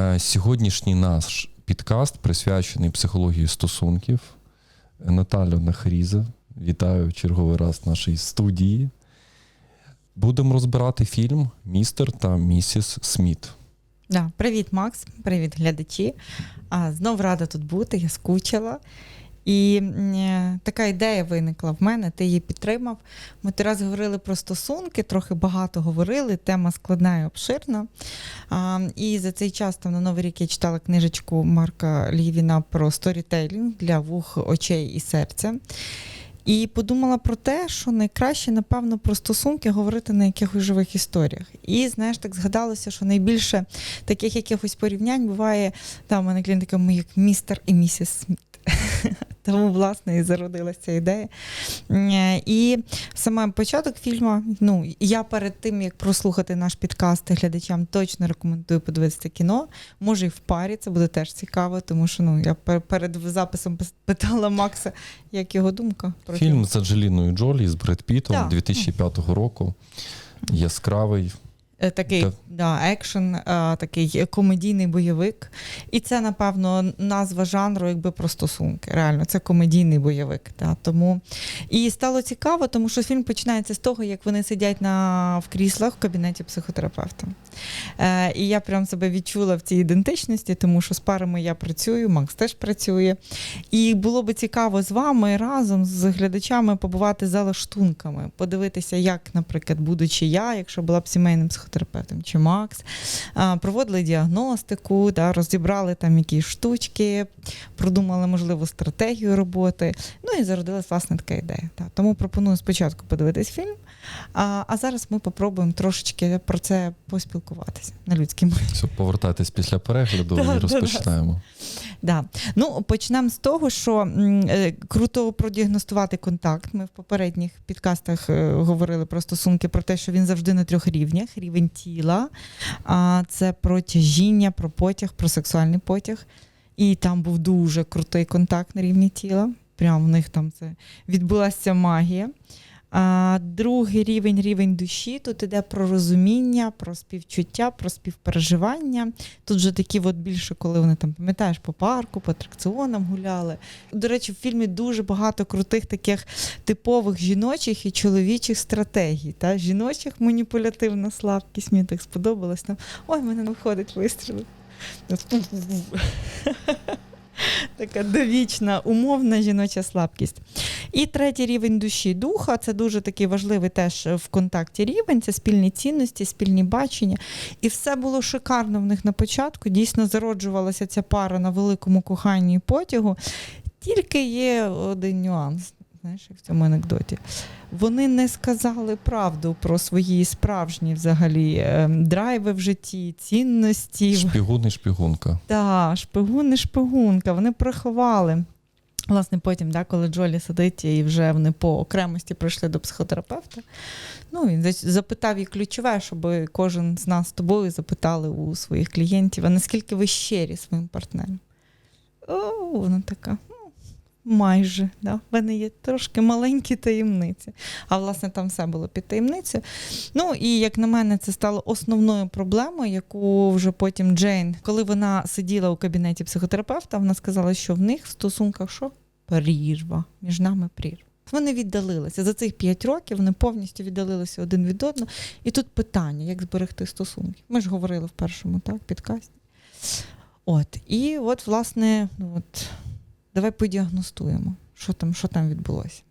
Е, Сьогоднішній наш підкаст присвячений психології стосунків. Наталя Нахріза, вітаю черговий раз в нашій студії. Будемо розбирати фільм Містер та місіс Сміт. Да. Привіт, Макс, привіт, глядачі. Знов рада тут бути, я скучила. І е, така ідея виникла в мене, ти її підтримав. Ми раз говорили про стосунки, трохи багато говорили, тема складна і обширна. І за цей час там на Новий рік я читала книжечку Марка Лівіна про сторітейлінг для вух, очей і серця. І подумала про те, що найкраще, напевно, про стосунки говорити на якихось живих історіях. І знаєш, так згадалося, що найбільше таких якихось порівнянь буває, там у мене клієнт такий, як містер і місіс Сміт. Тому, власне, і зародилася ця ідея. Е, І саме початок фільму, ну, я перед тим, як прослухати наш підкаст глядачам, точно рекомендую подивитися кіно. Може, і в парі, це буде теж цікаво, тому що ну, я перед записом пис- питала Макса, як його думка про Фільм з Анджеліною Джолі з Бред Пітом Так. 2005 року. Яскравий. Е, Такий Так. да, екшен, е, такий комедійний бойовик. І це, напевно, назва жанру, якби про стосунки. Реально, це комедійний бойовик. Да. Тому... І стало цікаво, тому що фільм починається з того, як вони сидять на, в кріслах в кабінеті психотерапевта. Е, і я прям себе відчула в цій ідентичності, тому що з парами я працюю, Макс теж працює. І було би цікаво з вами разом з глядачами побувати за лаштунками, подивитися, як, наприклад, будучи я, якщо була б сімейним психотерапевтом, чи Макс, проводили діагностику, да, розібрали там якісь штучки, продумали, можливо, стратегію роботи. Ну і зародилась власне така ідея. Да. Тому пропоную спочатку подивитись фільм, а, а зараз ми попробуємо трошечки про це поспілкуватися на людській мові. Все, повертайтесь після перегляду і розпочинаємо. Да. Ну, почнемо з того, що е, круто продіагностувати контакт. Ми в попередніх підкастах е, говорили про стосунки, про те, що він завжди на трьох рівнях: рівень тіла, а це про тяжіння, про потяг, про сексуальний потяг. І там був дуже крутий контакт на рівні тіла. Прямо в них там це відбулася магія. А другий рівень рівень душі. Тут іде про розуміння, про співчуття, про співпереживання. Тут же такі, от більше, коли вони там, пам'ятаєш, по парку, по атракціонам гуляли. До речі, в фільмі дуже багато крутих таких типових жіночих і чоловічих стратегій. Та? Жіночих маніпулятивна слабкість. Мені так сподобалось. Там, Ой, мене не виходить вистріли. Така довічна, умовна жіноча слабкість. І третій рівень душі духа це дуже такий важливий теж в контакті рівень, це спільні цінності, спільні бачення. І все було шикарно в них на початку. Дійсно зароджувалася ця пара на великому коханні і потягу. Тільки є один нюанс, знаєш, як в цьому анекдоті. Вони не сказали правду про свої справжні взагалі ем, драйви в житті, цінності. Шпігун і шпігунка. Так, шпигун і шпигунка, вони приховали. Власне, потім, да, коли Джолі сидить і вже вони по окремості прийшли до психотерапевта. Ну, він запитав їй ключове, щоб кожен з нас з тобою запитали у своїх клієнтів, а наскільки ви щирі своїм партнером? О, вона така. «Ну, Майже, да. в мене є трошки маленькі таємниці. А власне там все було під таємницею. Ну і як на мене, це стало основною проблемою, яку вже потім Джейн, коли вона сиділа у кабінеті психотерапевта, вона сказала, що в них в стосунках що? Прірва. Між нами прірва. Вони віддалилися. За цих п'ять років вони повністю віддалилися один від одного. І тут питання, як зберегти стосунки. Ми ж говорили в першому так, підкасті. От. І от, власне, ну, от, давай подіагностуємо, що там, що там відбулося.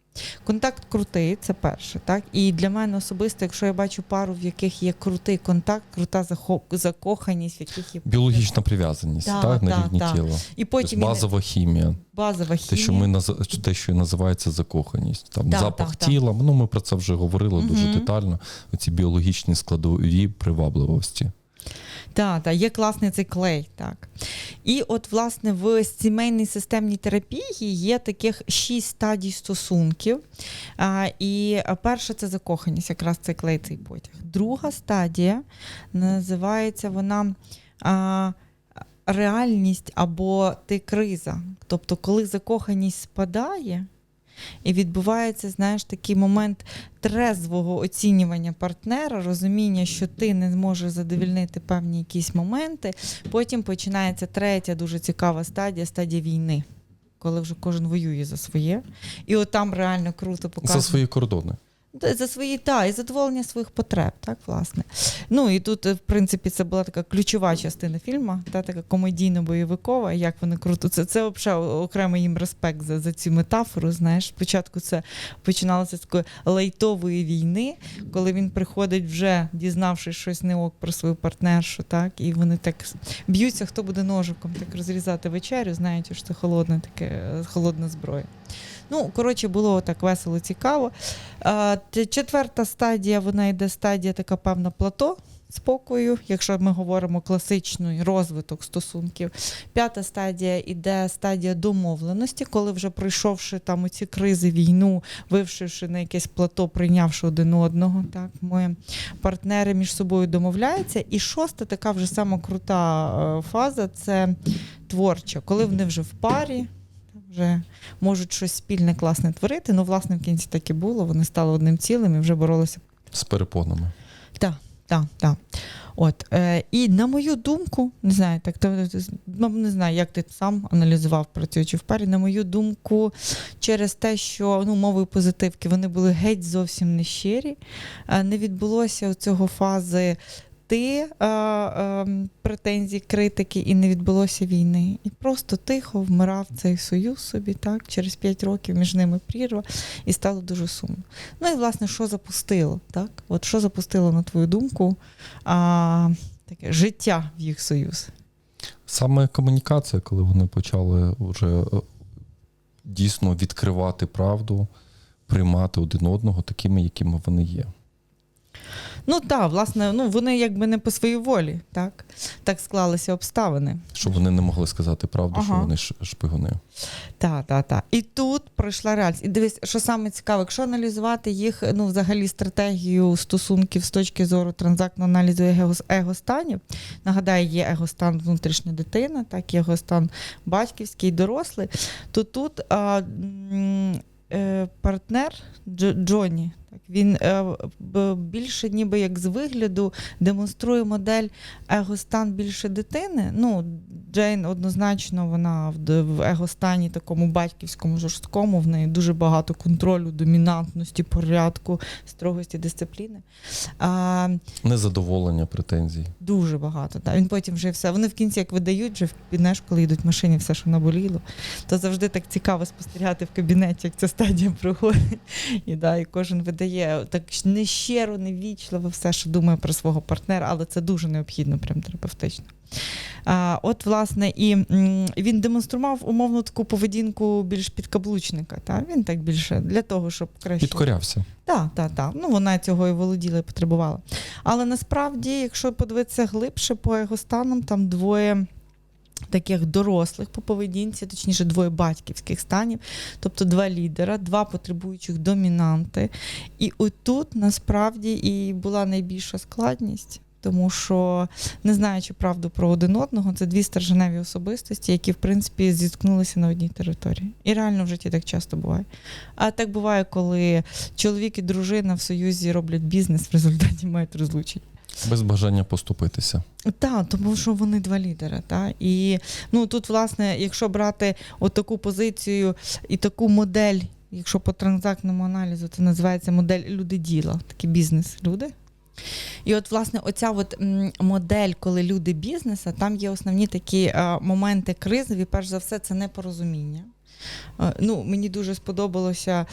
Контакт крутий, це перше. Так? І для мене особисто, якщо я бачу пару, в яких є крутий контакт, крута закоханість, в яких є Біологічна прив'язаність Да, так, на да, рівні да. тіла. і Тобто потім базова хімія. базова хімія. Те, що ми наз- те, що називається закоханість. Там Да, запах да, да. тіла. Ну, ми про це вже говорили дуже детально. Оці біологічні складові привабливості. Так, так, є класний цей клей, так. І от, власне, в сімейній системній терапії є таких шість стадій стосунків. А, і перша це закоханість, якраз цей клей, цей потяг. Друга стадія називається вона а, реальність або ти криза. Тобто, коли закоханість спадає, і відбувається, знаєш, такий момент трезвого оцінювання партнера, розуміння, що ти не зможеш задовільнити певні якісь моменти. Потім починається третя дуже цікава стадія стадія війни. Коли вже кожен воює за своє, і от там реально круто показує. За свої кордони. Та, За свої та і задоволення своїх потреб, так власне. Ну і тут, в принципі, це була така ключова частина фільму, та така комедійно-бойовикова. Як вони круто. Це це взагалі окремий їм респект за, за цю метафору. Знаєш, спочатку це починалося з такої лайтової війни, коли він приходить, вже дізнавшись щось не ок про свою партнершу, так і вони так б'ються, хто буде ножиком так розрізати вечерю, знаючи, що це холодна таке холодна зброя. Ну, коротше, було так весело, цікаво. Четверта стадія, вона йде стадія така певна плато спокою, якщо ми говоримо класичний розвиток стосунків. П'ята стадія іде стадія домовленості, коли вже пройшовши там оці кризи, війну, вившивши на якесь плато, прийнявши один одного, так ми партнери між собою домовляються. І шоста, така вже сама крута е, фаза це творча, коли вони вже в парі. Вже можуть щось спільне класне творити. Ну, власне, в кінці так і було. Вони стали одним цілим і вже боролися. З перепонами. Так, так, так. От, е, і на мою думку, не знаю, так то ну, не знаю, як ти сам аналізував, працюючи в парі. На мою думку, через те, що ну, мовою позитивки вони були геть зовсім не щирі, е, не відбулося цього фази ти е, е, претензій, критики, і не відбулося війни. І просто тихо вмирав цей союз собі, так, через 5 років між ними прірва, і стало дуже сумно. Ну і власне, що запустило? Так? От що запустило, на твою думку, а, таке життя в їх союз? Саме комунікація, коли вони почали вже е, дійсно відкривати правду, приймати один одного такими, якими вони є. Ну так, власне, ну вони якби не по своїй волі, так? Так склалися обставини. Щоб вони не могли сказати правду, що вони шпигуни. Так, так, так. І тут пройшла реальність. І дивись, що саме цікаво, якщо аналізувати їх, ну, взагалі, стратегію стосунків з точки зору транзактного аналізу его- егостанів, нагадаю, є егостан внутрішня дитина, так, є егостан батьківський, дорослий, то тут а, е, партнер Дж- Джонні, так, він е, більше ніби як з вигляду демонструє модель егостан більше дитини. Ну, Джейн однозначно вона в, егостані такому батьківському, жорсткому, в неї дуже багато контролю, домінантності, порядку, строгості, дисципліни. А, Незадоволення, претензій. Дуже багато. Так. Він потім вже все. Вони в кінці, як видають, вже знаєш, коли йдуть в машині, все, що наболіло, то завжди так цікаво спостерігати в кабінеті, як ця стадія проходить. І, да, і кожен видає так нещиро, невічливо все, що думає про свого партнера, але це дуже необхідно, прям терапевтично. А, от, власне, і м, він демонстрував умовно таку поведінку більш підкаблучника. Та? Він так більше для того, щоб краще. Підкорявся. Так, так, так. Ну вона цього і володіла і потребувала. Але насправді, якщо подивитися глибше по його станам, там двоє. Таких дорослих по поведінці, точніше, двоє батьківських станів, тобто два лідера, два потребуючих домінанти. І отут насправді і була найбільша складність, тому що, не знаючи правду про один одного, це дві стерженеві особистості, які, в принципі, зіткнулися на одній території. І реально в житті так часто буває. А так буває, коли чоловік і дружина в союзі роблять бізнес, в результаті мають розлучення. Без бажання поступитися. Так, тому що вони два лідери. Та? І ну, тут, власне, якщо брати от таку позицію і таку модель, якщо по транзактному аналізу, це називається модель люди-діла, такі бізнес-люди. І от, власне, оця от модель, коли люди бізнеса, там є основні такі е, моменти кризові. Перш за все, це непорозуміння. Е, Ну, мені дуже сподобалося е,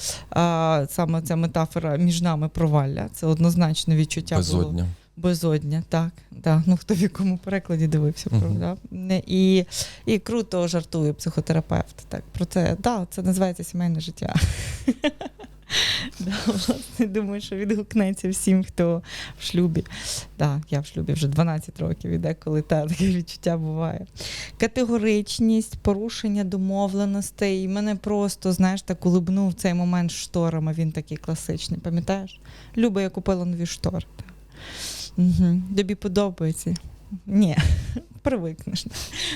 саме ця метафора між нами провалля. Це однозначно відчуття було. Безодня. Так. так. Ну, хто в якому перекладі дивився, Мгм. правда? Не- І, і круто жартує психотерапевт. Так, про це, да, це називається сімейне життя. Да, власне, думаю, що відгукнеться всім, хто в шлюбі. Да, я в шлюбі вже 12 років, і деколи та, таке відчуття буває. Категоричність, порушення домовленостей. І мене просто, знаєш, так улибнув цей момент шторами. Він такий класичний. Пам'ятаєш? Люба, я купила нові штори. Угу. Тобі подобається? Ні, привикнеш.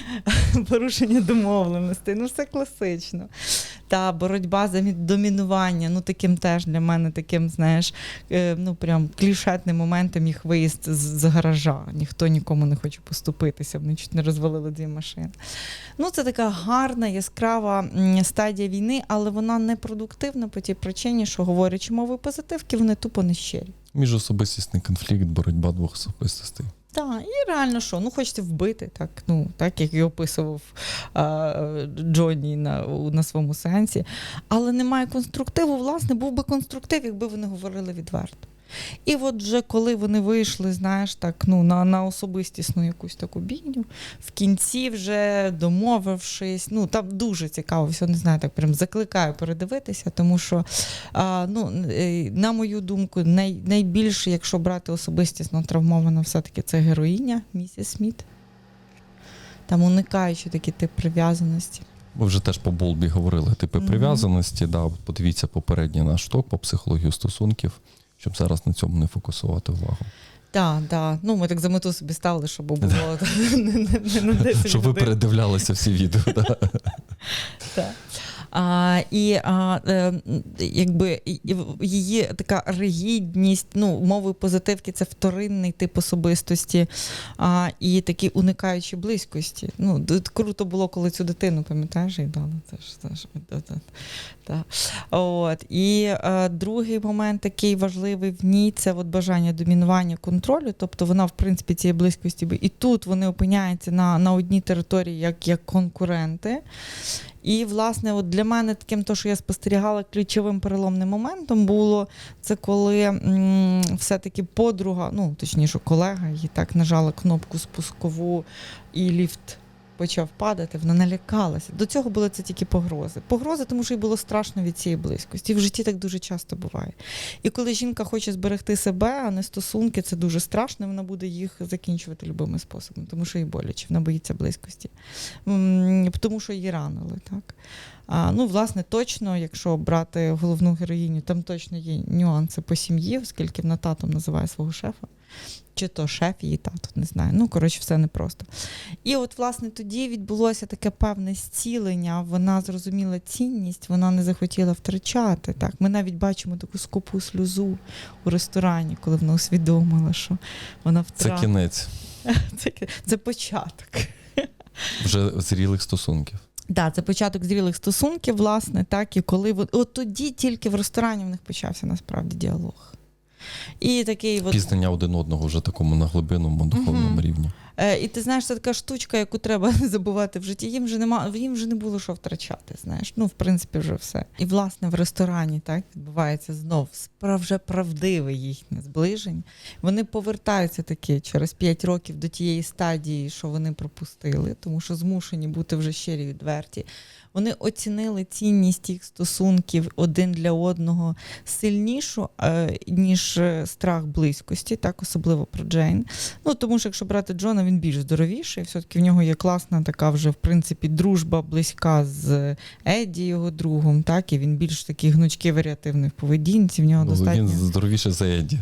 Порушення домовленостей. Ну, все класично. Та боротьба за домінування. Ну, таким теж для мене таким, знаєш, е, ну прям клішетним моментом їх виїзд з, гаража. Ніхто нікому не хоче поступитися. Вони чуть не розвалили дві машини. Ну, це така гарна, яскрава стадія війни, але вона не продуктивна по тій причині, що говорячи мовою позитивки, вони тупо не щирі. Міжособистісний конфлікт, боротьба двох особистостей. Так, і реально що? Ну, хочеться вбити, так, ну, так як і описував а, Джонні на, на своєму сеансі. Але немає конструктиву. Власне, був би конструктив, якби вони говорили відверто. І от вже коли вони вийшли, знаєш, так, ну, на, на особистісну якусь таку бійню, в кінці вже домовившись, ну там дуже цікаво, все не знаю, так прям закликаю передивитися, тому що, а, ну, е, на мою думку, най, найбільше, якщо брати особистісно травмовано, все-таки це героїня місіс Сміт. Там уникаючи такий тип прив'язаності. Ми вже теж по Болбі говорили типи Мгм. прив'язаності. Да, подивіться попередній наш ток по психології стосунків, щоб зараз на цьому не фокусувати увагу. Так, так. Ну, ми так за мету собі ставили, щоб було не, на 10 Щоб ви передивлялися всі відео. Так. А, і а, е, якби і- і її така ригідність, ну, мови позитивки це вторинний тип особистості, а, і такі уникаючі близькості. Ну, круто було, коли цю дитину, пам'ятаєш, дали. Це ж, це ж, та-. От. І е, другий момент такий важливий в ній це от бажання домінування контролю. Тобто вона, в принципі, цієї близькості. І тут вони опиняються на, на одній території як, як конкуренти. І, власне, от для мене таким, то, що я спостерігала ключовим переломним моментом було це коли все-таки подруга, ну точніше, колега, її так нажала кнопку спускову, і ліфт почав падати, вона налякалася. До цього були це тільки погрози. Погрози, тому що їй було страшно від цієї близькості. І в житті так дуже часто буває. І коли жінка хоче зберегти себе, а не стосунки, це дуже страшно, вона буде їх закінчувати любими способами, тому що їй боляче, вона боїться близькості. Тому що її ранили, так. А, ну, власне, точно, якщо брати головну героїню, там точно є нюанси по сім'ї, оскільки вона татом називає свого шефа. Чи то шеф її тато, не знаю. Ну, коротше, все непросто. І от, власне, тоді відбулося таке певне зцілення. Вона зрозуміла цінність, вона не захотіла втрачати. Так, ми навіть бачимо таку скупу сльозу у ресторані, коли вона усвідомила, що вона Це втратила. кінець Це, це початок. вже зрілих стосунків. Так, це початок зрілих стосунків, власне, так, і коли от тоді тільки в ресторані в них почався насправді діалог. І такий от, Пізнання один одного вже такому на глибинному духовному Мгм. рівні. е, і ти знаєш, це така штучка, яку треба не забувати в житті. Їм вже нема, їм вже не було що втрачати. Знаєш, ну в принципі, вже все. І власне в ресторані так відбувається знов справ- вже правдиве їхнє зближення. Вони повертаються таки через 5 років до тієї стадії, що вони пропустили, тому що змушені бути вже щирі відверті. Вони оцінили цінність їх стосунків один для одного сильнішу, е, ніж е, страх близькості, так особливо про Джейн. Ну тому що якщо брати Джона, він більш здоровіший. Все-таки в нього є класна така вже в принципі дружба близька з Едді, його другом. Так і він більш такий гнучкий варіативний в поведінці. В нього Ну, достатньо Він здоровіше за Еді.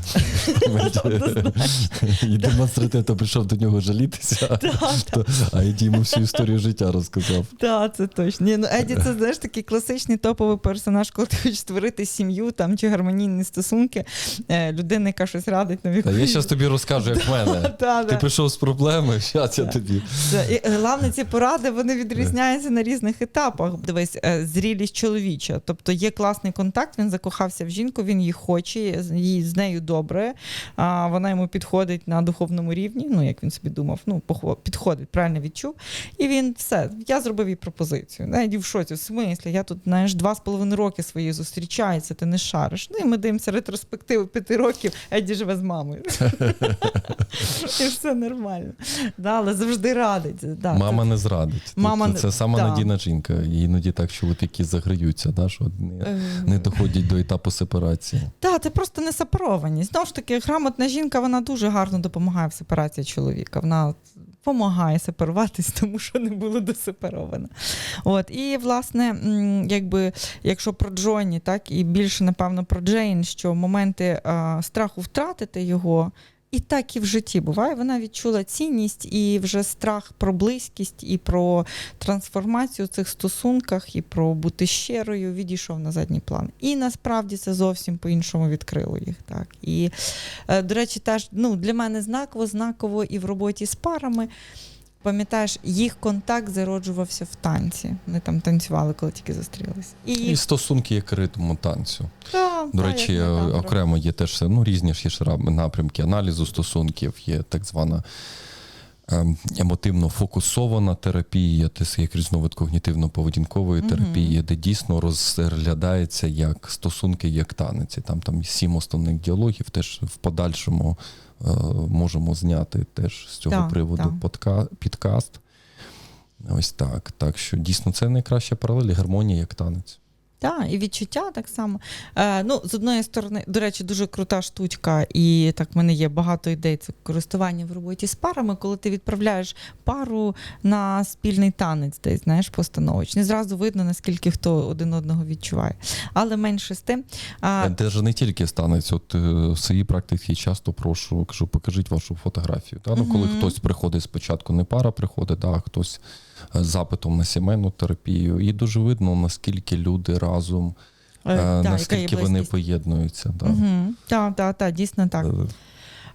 І демонстративно прийшов до нього жалітися, а Еді йому всю історію життя розказав. Так, це точно. Ні, ну Еді, це знаєш такий класичний топовий персонаж, коли ти хочеш створити сім'ю там чи гармонійні стосунки. Е, людина, яка щось радить нові. Та я зараз тобі розкажу, як в мене. Ти прийшов з проблеми, зараз я тобі. І, е, Головне, ці поради вони відрізняються на різних етапах. Дивись, е, зрілість чоловіча. Тобто є класний контакт, він закохався в жінку, він її хоче, їй з нею добре. А вона йому підходить на духовному рівні. Ну як він собі думав, ну підходить, правильно відчув. І він все, я зробив їй пропозицію. Навіть в шоці, в смислі, я тут знаєш, два з половиною роки свої зустрічаються, ти не шариш. Ну і ми дивимося ретроспективу п'яти років, Еді живе з мамою. І все нормально. Да, але завжди радить. Да, Мама не зрадить. Мама Це, не- це сама надійна жінка. Іноді так чоловіки заграються, да, що не, Е, не доходять до етапу сепарації. Так, це просто не сепарованість. Знову ж таки, грамотна жінка вона дуже гарно допомагає в сепарації чоловіка. Вона допомагає сепаруватись, тому що не було досепаровано. От і власне, якби якщо про Джоні, так і більше напевно про Джейн, що моменти а, страху втратити його. І так і в житті буває. Вона відчула цінність і вже страх про близькість, і про трансформацію в цих стосунках, і про бути щирою відійшов на задній план. І насправді це зовсім по-іншому відкрило їх. Так. І, е, до речі, теж ну, для мене знаково, знаково і в роботі з парами. Пам'ятаєш, їх контакт зароджувався в танці. Вони там танцювали, коли тільки зустрілись. І, І стосунки як ритму танцю. та, До та, речі, окремо є теж ну, різні ж є напрямки аналізу стосунків, є так звана ем, емотивно фокусована терапія, є як різновид когнітивно-поведінкової терапії, де дійсно розглядається як стосунки, як танець. Там там сім основних діалогів. Теж в подальшому можемо зняти теж з цього Так, приводу подка- підкаст. Ось так. Так що дійсно це найкраща паралель, гармонія як танець. Так, і відчуття так само. Е, ну, з одної сторони, до речі, дуже крута штучка, і так в мене є багато ідей. Це користування в роботі з парами, коли ти відправляєш пару на спільний танець, десь знаєш, постановочний. Зразу видно, наскільки хто один одного відчуває. Але менше з тим. А, Це ж не тільки станеться. От е, в своїй практиці часто прошу, кажу, покажіть вашу фотографію. Та? Ну, коли Мгм. хтось приходить спочатку, не пара приходить, а хтось е, запитом на сімейну терапію. І дуже видно, наскільки люди разом, е, е, да, наскільки вони поєднуються. Да. Угу. Так, так, так, дійсно так.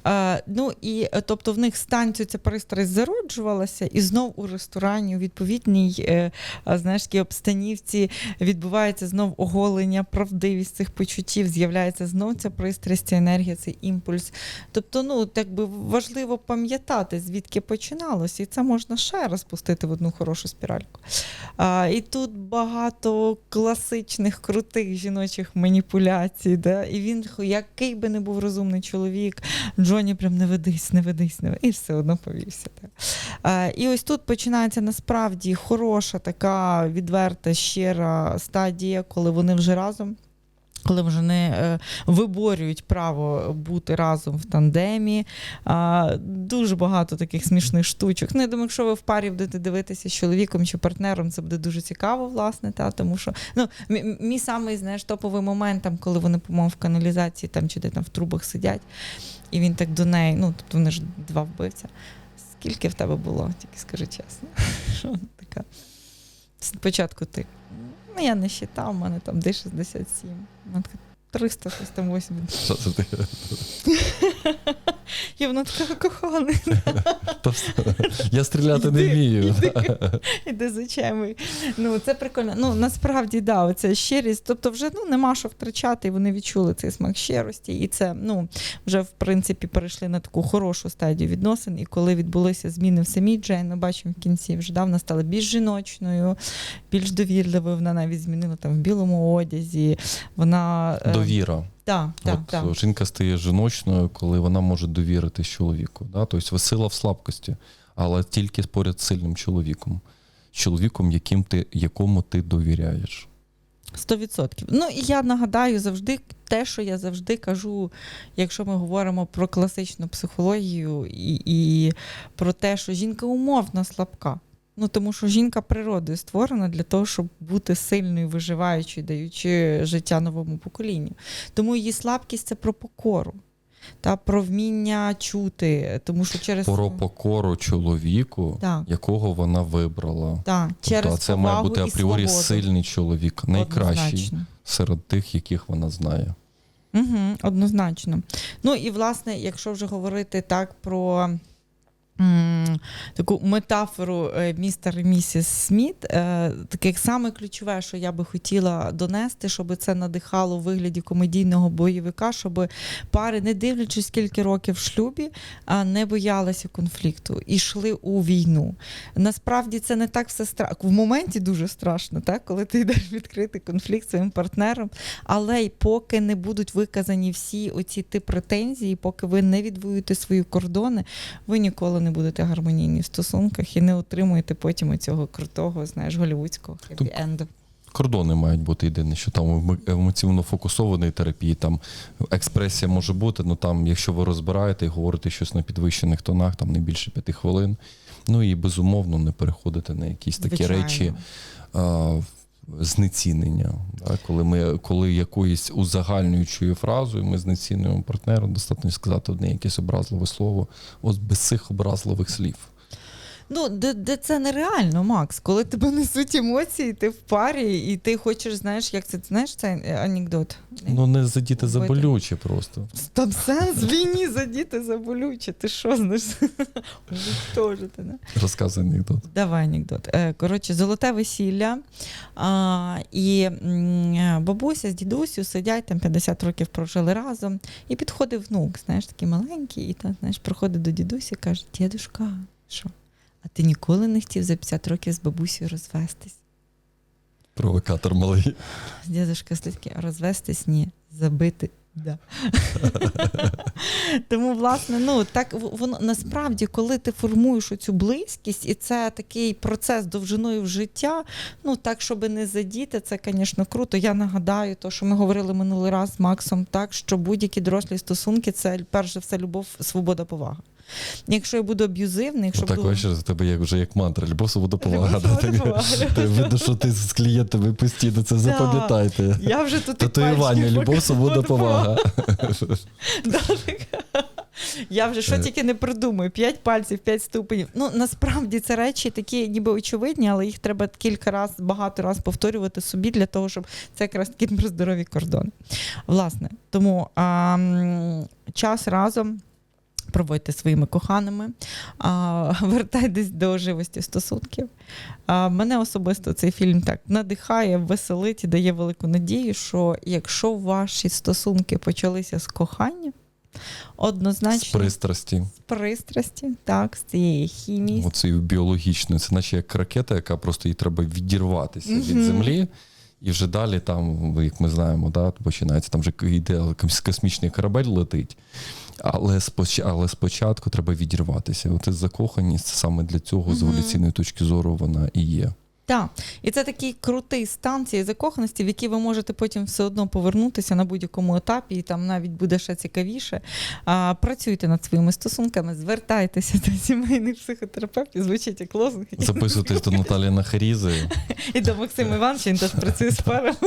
Е, ну і е, тобто в них станцію ця пристрасть зароджувалася, і знов у ресторані у відповідній е, знаєш, обстанівці відбувається знов оголення, правдивість цих почуттів, з'являється знов ця пристрасть, ця енергія, цей імпульс. Тобто, ну так би важливо пам'ятати, звідки починалося, і це можна ще раз пустити в одну хорошу спіральку. А, і тут багато класичних крутих жіночих маніпуляцій. Да? І він, який би не був розумний чоловік, Джоні прям не ведись, не ведись, не ведись, і все одно повівся. Так. І ось тут починається насправді хороша, така відверта, щира стадія, коли вони вже разом. Коли вже не е, виборюють право бути разом в тандемі. Дуже багато таких смішних штучок. Ну, я думаю, якщо ви в парі будете дивитися з чоловіком чи партнером, це буде дуже цікаво, власне, та, тому що ну, мій самий знаєш, топовий момент, там, коли вони, по-моєму, в каналізації там, чи де там в трубах сидять, і він так до неї, ну, тобто вони ж два вбивця. Скільки в тебе було? Тільки скажи чесно. Що така? Спочатку ти. Ну, я не считав, у мене там де 67. Вона така 300, щось там 80. що це таке? І вона така. Тобто, Я стріляти не вмію. іди. Іде з очами. Ну, це прикольно. Ну, насправді, да, оця щирість. Тобто, вже ну, нема що втрачати, і вони відчули цей смак щирості. І це, ну, вже, в принципі, перейшли на таку хорошу стадію відносин. І коли відбулися зміни в самій Джейн, ми бачимо в кінці, вже да, вона стала більш жіночною, більш довірливою. Вона навіть змінила там в білому одязі. Вона. Е, Довіра. Так, От так. жінка стає жіночною, коли вона може довіритись чоловіку. Да? Тобто сила в слабкості, але тільки поряд з сильним чоловіком. Чоловіком, яким ти, якому ти довіряєш. Сто відсотків. Ну і я нагадаю завжди те, що я завжди кажу, якщо ми говоримо про класичну психологію і, і про те, що жінка умовно слабка. Ну тому що жінка природою створена для того, щоб бути сильною, виживаючою, даючи життя новому поколінню. Тому її слабкість це про покору. Та про вміння чути, тому що через Про покору чоловіку, Так. якого вона вибрала. та, через Тобто, це має бути апріорі свободу. сильний чоловік, найкращий Однозначно. серед тих, яких вона знає. Угу, однозначно. Ну і власне, якщо вже говорити так про. Таку метафору е, містер і місіс Сміт, е, таке саме ключове, що я би хотіла донести, щоб це надихало у вигляді комедійного бойовика, щоб пари, не дивлячись скільки років в шлюбі, не боялися конфлікту і йшли у війну. Насправді це не так все страшно. В моменті дуже страшно, так? коли ти йдеш відкрити конфлікт своїм партнером, але й поки не будуть виказані всі оці ті претензії, поки ви не відвоюєте свої кордони, ви ніколи не будете гармонійні в стосунках і не отримуєте потім цього крутого, знаєш, голівудського хеппі-енду. Кордони мають бути єдине, що там емоційно фокусованій терапії, там експресія може бути, ну там, якщо ви розбираєте і говорите щось на підвищених тонах, там не більше п'яти хвилин. Ну і безумовно не переходити на якісь такі Звичайно. речі, знецінення. Да? Коли ми коли якоюсь узагальнюючою фразою ми знецінюємо партнера, достатньо сказати одне якесь образливе слово, от без цих образливих слів. Ну, де, де це нереально, Макс. Коли тебе несуть емоції, ти в парі, і ти хочеш, знаєш, як це знаєш цей анекдот? Ну не задіти Вбити. заболюче просто. Там сенс війні задіти заболюче. Ти що знаєш? Розказуй анекдот. Давай анекдот. Е, Коротше, золоте весілля. А, і бабуся з дідусю сидять, там 50 років прожили разом. І підходить внук, знаєш, такий маленький, і та, знаєш, приходить до дідуся і каже: Дідушка, що? А ти ніколи не хотів за 50 років з бабусею розвестись? Провокатор малий. Дідушка слідки, розвестись ні, забити. Да. Тому, власне, ну так воно насправді, коли ти формуєш оцю близькість, і це такий процес довжиною в життя, ну так, щоб не задіти, це, звісно, круто. Я нагадаю, то, що ми говорили минулий раз з Максом, так що будь-які дорослі стосунки це перш за все любов, свобода, повага. Якщо я буду аб'юзивний, якщо так буду... бачиш, у тебе як вже як мантра, любов свобода повага. Видно, що ти з клієнтами постійно це запам'ятайте. Я вже тут Татуювання, любов, свобода, повага. Я вже що Е. тільки не придумаю: п'ять пальців, п'ять ступенів. Ну насправді це речі такі, ніби очевидні, але їх треба кілька разів, багато разів повторювати собі для того, щоб це якраз такі про здорові кордони. Власне, тому а, час разом. Проводьте своїми коханими, а, вертайтесь до живості стосунків. А, мене особисто цей фільм так надихає, веселить і дає велику надію, що якщо ваші стосунки почалися з кохання, Однозначно. З пристрасті. з пристрасті, так, з цієї хімії. Оцею біологічною. Це наче як ракета, яка просто їй треба відірватися від землі. І вже далі там, як ми знаємо, да, починається, там вже йде космічний корабель летить. Але, споч... Але спочатку треба відірватися. От закоханість саме для цього, з еволюційної точки зору, вона і є. Так. І це такий крутий стан цієї закоханості, в який ви можете потім все одно повернутися на будь-якому етапі, і там навіть буде ще цікавіше. А, працюйте над своїми стосунками, звертайтеся до сімейних психотерапевтів, звучить як лозунг. Записуйтесь до Наталі Нахарізи. І до Максима Івановича, він теж працює з парами.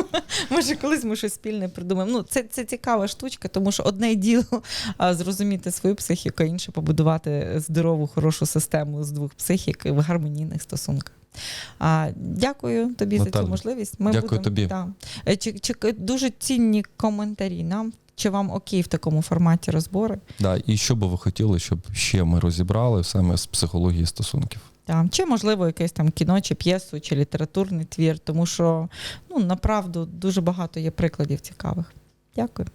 Може, колись ми щось спільне придумаємо. Ну, це, це цікава штучка, тому що одне діло а, зрозуміти свою психіку, а інше побудувати здорову, хорошу систему з двох психік в гармонійних стосунках. А, дякую тобі за цю можливість. Ми дякую будемо, тобі. Да. Е, Чи, чи, дуже цінні коментарі нам. Чи вам окей в такому форматі розбори? Да, і що би ви хотіли, щоб ще ми розібрали саме з психології стосунків? Там, чи, можливо, якесь там кіно, чи п'єсу, чи літературний твір, тому що ну, направду дуже багато є прикладів цікавих. Дякую.